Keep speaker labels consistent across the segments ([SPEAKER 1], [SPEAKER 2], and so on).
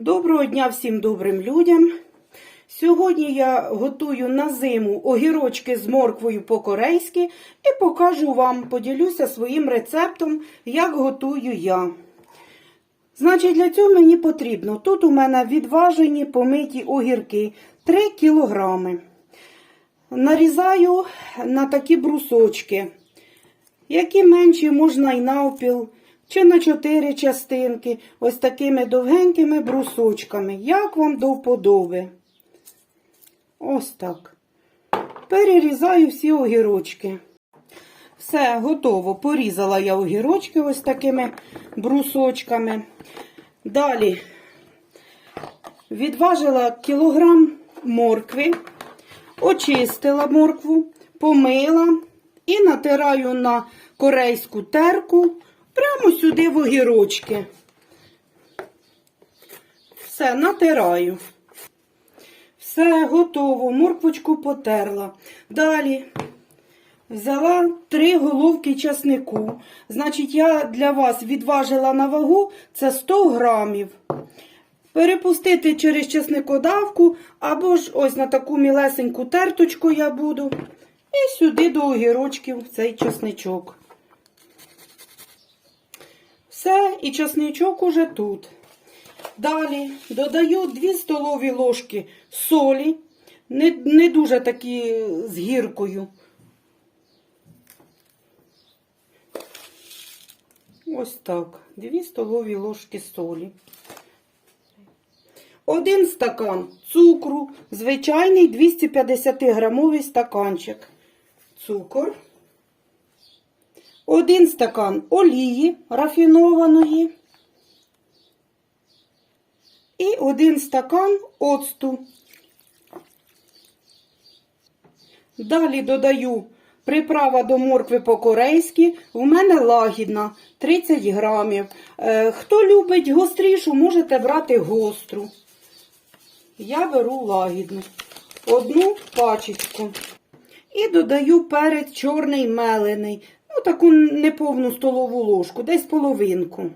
[SPEAKER 1] Доброго дня всім добрим людям. Сьогодні я готую на зиму огірочки з морквою по-корейськи і покажу вам, поділюся своїм рецептом, як готую я. Значить, для цього мені потрібно. Тут у мене відважені помиті огірки 3 кілограми. Нарізаю на такі брусочки, які менші можна і навпіл, чи на чотири частинки, ось такими довгенькими брусочками, як вам до вподоби. Ось так. Перерізаю всі огірочки. Все, готово. Порізала я огірочки ось такими брусочками. Далі відважила кілограм моркви, очистила моркву, помила і натираю на корейську терку прямо сюди в огірочки. Все, натираю. Все готово, морквочку потерла. Далі взяла три головки часнику. Значить, я для вас відважила на вагу це 100 грамів. Перепустити через часникодавку, або ж ось на таку мілесеньку терточку я буду. І сюди до огірочків цей часничок. Все, і часничок уже тут. Далі додаю 2 столові ложки солі, не, не дуже такі з гіркою. Ось так, 2 столові ложки солі. Один стакан цукру, звичайний 250 грамовий стаканчик. Цукор. Один стакан олії рафінованої. І один стакан оцту. Далі додаю приправа до моркви по-корейськи. У мене лагідна 30 грамів. Е, Хто любить гострішу, можете брати гостру. Я беру лагідну. Одну пачечку. І додаю перець чорний мелений. Таку неповну столову ложку, десь половинку.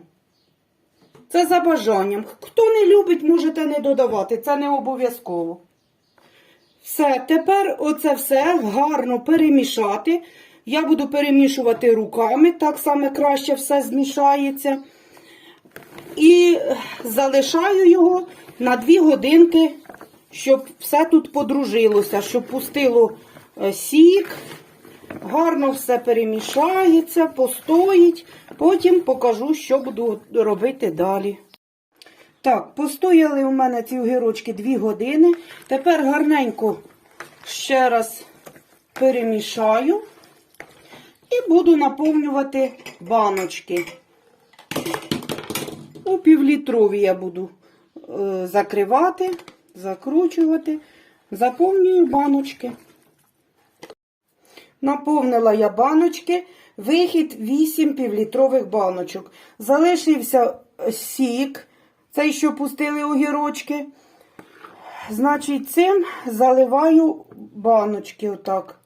[SPEAKER 1] Це за бажанням. Хто не любить, можете не додавати, це не обов'язково. Все, тепер оце все гарно перемішати. Я буду перемішувати руками, так само краще все змішається. І залишаю його на 2 годинки, щоб все тут подружилося, щоб пустило е, сік. Гарно все перемішається, постоїть. Потім покажу, що буду робити далі. Так, постояли у мене ці огірочки 2 години. Тепер гарненько ще раз перемішаю і буду наповнювати баночки. У півлітрові я буду е, закривати, закручувати, заповнюю баночки. Наповнила я баночки, вихід 8 півлітрових баночок. Залишився сік, цей, що пустили огірочки. Значить, цим заливаю баночки отак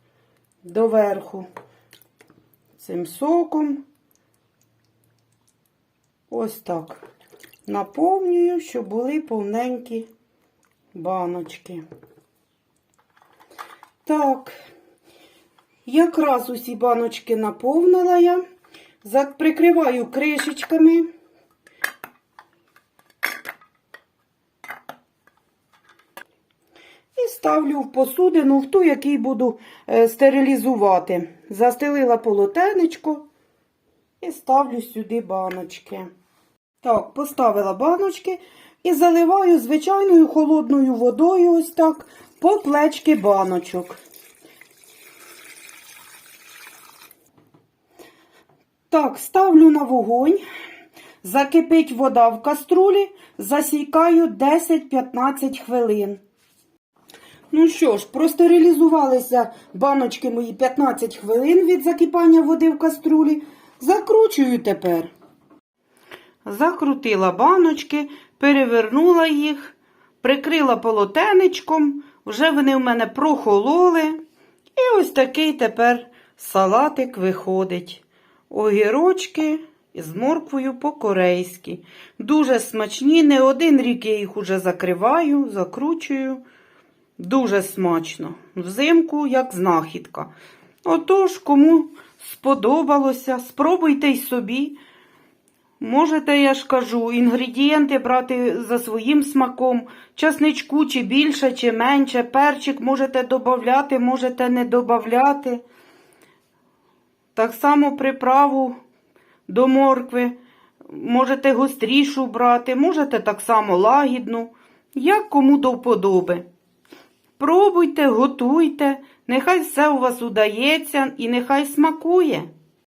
[SPEAKER 1] доверху. Цим соком. Ось так. Наповнюю, щоб були повненькі баночки. Так. Якраз усі баночки наповнила я. Прикриваю кришечками. І ставлю в посудину, в ту, який буду е, стерилізувати. Застелила полотенечко і ставлю сюди баночки. Так, поставила баночки і заливаю звичайною холодною водою, ось так, по плечки баночок. Так, ставлю на вогонь. Закипить вода в каструлі, засікаю 10-15 хвилин. Ну що ж, простерилізувалися баночки мої 15 хвилин від закипання води в каструлі. Закручую тепер. Закрутила баночки, перевернула їх, прикрила полотенечком, вже вони в мене прохололи. І ось такий тепер салатик виходить. Огірочки з морквою по-корейськи. Дуже смачні, не один рік я їх уже закриваю, закручую. Дуже смачно. Взимку, як знахідка. Отож, кому сподобалося, спробуйте й собі. Можете, я ж кажу, інгредієнти брати за своїм смаком, часничку чи більше, чи менше, перчик можете додати, можете не додати. Так само приправу до моркви. Можете гострішу брати, можете так само лагідну, як кому до вподоби. Пробуйте, готуйте, нехай все у вас удається і нехай смакує.